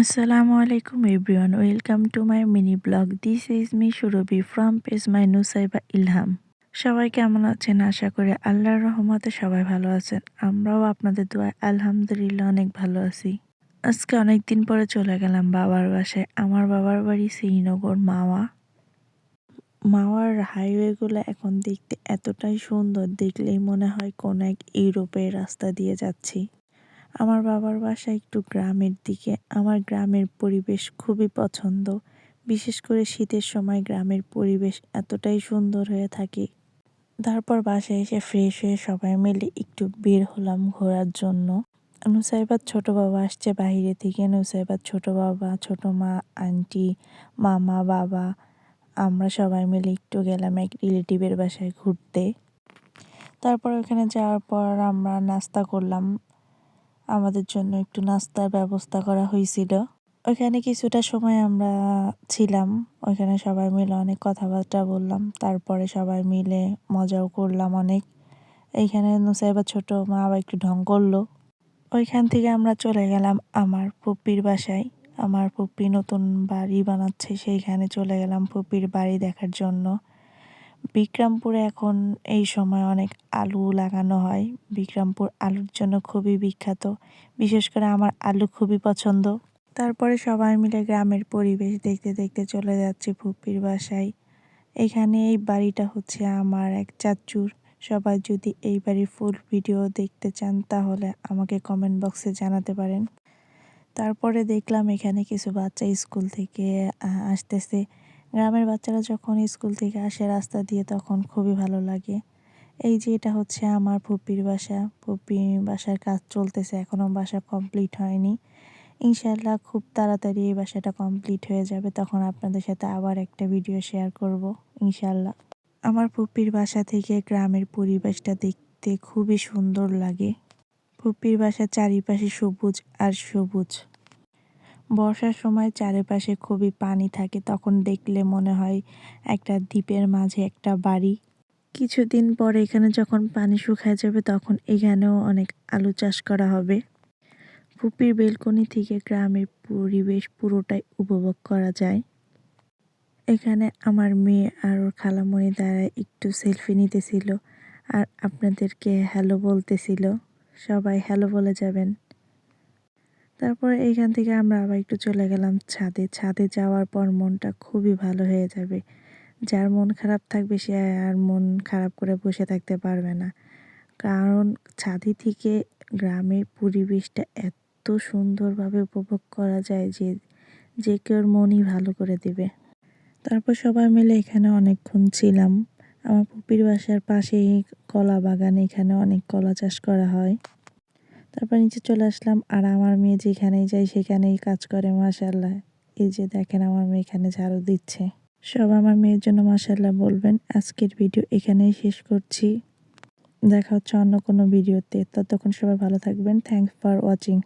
Assalamu alaikum, everyone. Welcome to my mini blog. This is me Surobi from Page My Nusaiba Ilham. সবাই কেমন আছেন আশা করি আল্লাহর রহমতে সবাই ভালো আছেন আমরাও আপনাদের দোয়ায় আলহামদুলিল্লাহ অনেক ভালো আছি আজকে অনেক দিন পরে চলে গেলাম বাবার বাসায় আমার বাবার বাড়ি শ্রীনগর, মাওয়া মাওয়ার হাইওয়েগুলো এখন দেখতে এতটাই সুন্দর, দেখলেই মনে হয় কোনো এক ইউরোপের রাস্তা দিয়ে যাচ্ছি আমার বাবার বাসা একটু গ্রামের দিকে। আমার গ্রামের পরিবেশ খুবই পছন্দ। বিশেষ করে শীতের সময় গ্রামের পরিবেশ এতটাই সুন্দর হয়ে থাকে। তারপর বাসায় এসে ফ্রেশ হয়ে সবাই মিলে একটু বের হলাম ঘোরার জন্য। নুসাইবাদ ছোট বাবা আসছে বাইরে থেকে। নুসাইবাদ ছোট বাবা, ছোট মা, আন্টি, মামা, বাবা। আমরা সবাই মিলে একটু গেলাম এক রিলেটিভের বাসায় ঘুরতে। তারপর ওখানে যাওয়ার পর আমরা নাস্তা করলাম। আমাদের জন্য একটু নাস্তার ব্যবস্থা করা হয়েছিল। ওইখানে কিছুটা সময় আমরা ছিলাম। ওইখানে সবাই মিলে অনেক কথাবার্তা বললাম। তারপরে সবাই মিলে মজাও করলাম অনেক। এইখানে নুসাইবা ছোট মা আবার একটু ঢং করল। ওইখান থেকে আমরা চলে গেলাম আমার পুপির বাসায়। আমার পুপি নতুন বাড়ি বানাচ্ছে। সেইখানে চলে গেলাম পুপির বাড়ি দেখার জন্য। বিক্রমপুরে এখন এই সময় অনেক আলু লাগানো হয়। বিক্রমপুর আলুর জন্য খুবই বিখ্যাত। বিশেষ করে আমার আলু খুবই পছন্দ। তারপরে সবাই মিলে গ্রামের পরিবেশ দেখতে দেখতে চলে যাচ্ছি ফুপির বাসায়। এখানে এই বাড়িটা হচ্ছে আমার এক চাচুর। সবাই যদি এই বাড়ির ফুল ভিডিও দেখতে চান, তাহলে আমাকে কমেন্ট বক্সে জানাতে পারেন। তারপরে দেখলাম এখানে কিছু বাচ্চা স্কুল থেকে আসতেছে। গ্রামের বাচ্চারা যখন স্কুল থেকে আসে রাস্তা দিয়ে, তখন খুবই ভালো লাগে। এই যে এটা হচ্ছে আমার ফুপির বাসা। ফুপি বাসার কাজ চলতেছে এখনও বাসা কমপ্লিট হয়নি। ইনশাল্লাহ খুব তাড়াতাড়ি এই বাসাটা কমপ্লিট হয়ে যাবে। তখন আপনাদের সাথে আবার একটা ভিডিও শেয়ার করব ইনশাল্লাহ আমার ফুপির বাসা থেকে গ্রামের পরিবেশটা দেখতে খুবই সুন্দর লাগে। ফুপির বাসার চারিপাশে সবুজ আর সবুজ। বর্ষার সময় চারিপাশে খুবই পানি থাকে, তখন দেখলে মনে হয় একটা দ্বীপের মাঝে একটা বাড়ি। কিছুদিন পরে এখানে যখন পানি শুকায় যাবে, তখন এখানেও অনেক আলু চাষ করা হবে। ফুপির বেলকনি থেকে গ্রামের পরিবেশ পুরোটাই উপভোগ করা যায়। এখানে আমার মেয়ে আর ওর খালামণি দ্বারা একটু সেলফি নিতেছিল আর আপনাদেরকে হ্যালো বলতেছিল। সবাই হ্যালো বলে যাবেন। তারপর এইখান থেকে আমরা আবার একটু চলে গেলাম ছাদে। ছাদে যাওয়ার পর মনটা খুবই ভালো হয়ে যাবে। যার মন খারাপ থাকবে সে আর মন খারাপ করে বসে থাকতে পারবে না। কারণ ছাদে থেকে গ্রামের পরিবেশটা এত সুন্দরভাবে উপভোগ করা যায় যে যে কেউর মনই ভালো করে দেবে। তারপর সবাই মিলে এখানে অনেকক্ষণ ছিলাম। আমার পুপির বাসার পাশেই কলা বাগান। এখানে অনেক কলা চাষ করা হয়। তারপর নিচে চলে আসলাম। আর আমার মেয়ে যেখানেই যায় সেখানেই কাজ করে মাসাল্লাহ এই যে দেখেন আমার মেয়ে এখানে ঝাড়ু দিচ্ছে। সব আমার মেয়ের জন্য মাসাল্লাহ বলবেন। আজকের ভিডিও এখানেই শেষ করছি। দেখা হচ্ছে অন্য কোনো ভিডিওতে। ততক্ষণ সবাই ভালো থাকবেন। Thank for watching